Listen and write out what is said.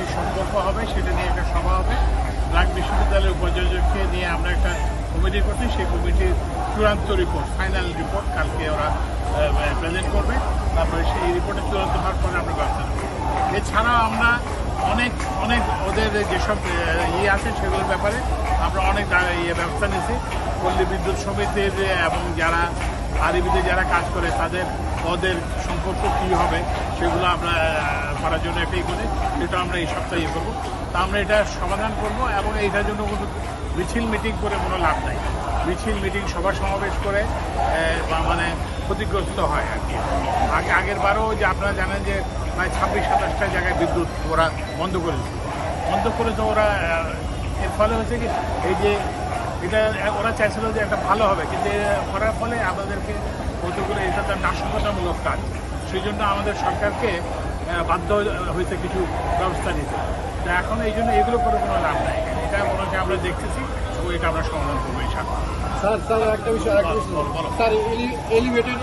কি সম্পর্ক হবে, সেটা নিয়ে একটা সভা হবে। ব্লাক বিশ্ববিদ্যালয়ের উপাচার্যকে নিয়ে আমরা একটা কমিটি করছি। সেই কমিটির চূড়ান্ত রিপোর্ট ফাইনাল রিপোর্ট কালকে ওরা প্রেজেন্ট করবে। তারপরে সেই রিপোর্টে চূড়ান্ত হওয়ার পরে আমরা ব্যবস্থা নেব। এছাড়াও আমরা অনেক অনেক ওদের যেসব ইয়ে আছে সেগুলোর ব্যাপারে আমরা অনেক ইয়ে ব্যবস্থা নিয়েছি। পল্লী বিদ্যুৎ সমিতির, এবং যারা আরবিতে যারা কাজ করে, তাদের পদের সম্পর্ক কী হবে, সেগুলো আমরা করার জন্য একটা ই করি। সেটা আমরা এই সপ্তাহে ইয়ে করব। তা আমরা এটা সমাধান করব এবং এইটার জন্য কোনো মিছিল মিটিং করে কোনো লাভ নাই। মিছিল মিটিং সভা সমাবেশ করে মানে ক্ষতিগ্রস্ত হয় আর কি। আগে, আগের বারও যে আপনারা জানেন যে প্রায় ছাব্বিশ, সাতাশটা জায়গায় বিদ্যুৎ ওরা বন্ধ করেছে। বন্ধ করে তো ওরা এর ফলে হয়েছে কি, এই যে এটা ওরা চাইছিল যে এটা ভালো হবে কিন্তু করার ফলে আমাদেরকে কতগুলো এটা তার নাশকতামূলক কাজ। সেই জন্য আমাদের সরকারকে বাধ্য হয়েছে কিছু ব্যবস্থা নিতে তো এখন এই জন্য এগুলো করে কোনো লাভ নাই। এটা ওনাকে আমরা দেখতেছি এবং এটা আমরা সমাধান করব এই স্যার স্যার একটা বিষয়। Sir elevated